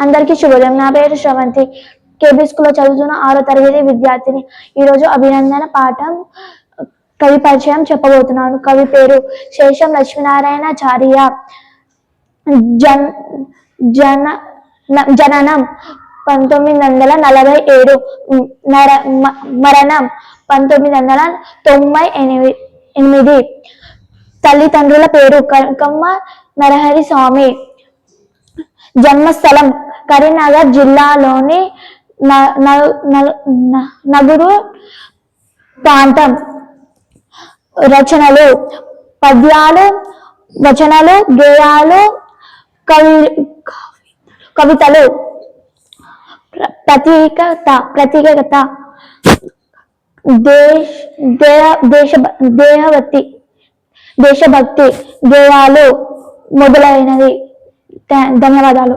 అందరికీ శుభోదయం. నా పేరు శ్రవంతి. కేబీ స్కూల్లో చదువుతున్న ఆరో తరగతి విద్యార్థిని ఈరోజు అభినందన పాఠం కవి పరిచయం చెప్పబోతున్నాను. కవి పేరు శేషం లక్ష్మీనారాయణ చార్య. జన్ జన న- జననం పంతొమ్మిది వందల నలభై ఏడు. నర మరణం పంతొమ్మిది వందల తొంభై ఎనిమిది ఎనిమిది. తల్లిదండ్రుల పేరు కనకమ్మ నరహరి స్వామి జన్మస్థలం కరీంనగర్ జిల్లాలోని న- న- నగురు ప్రాంతం. రచనలు పద్యాలు వచనాలు గేయాలు కవి కవితలు. ప్రత్యేకత ప్రతీకత ప్రతీకత. దేశ దేశ దేహభక్తి దేశభక్తి గేయాలు మొదలైనవి. ధన్యవాదాలు.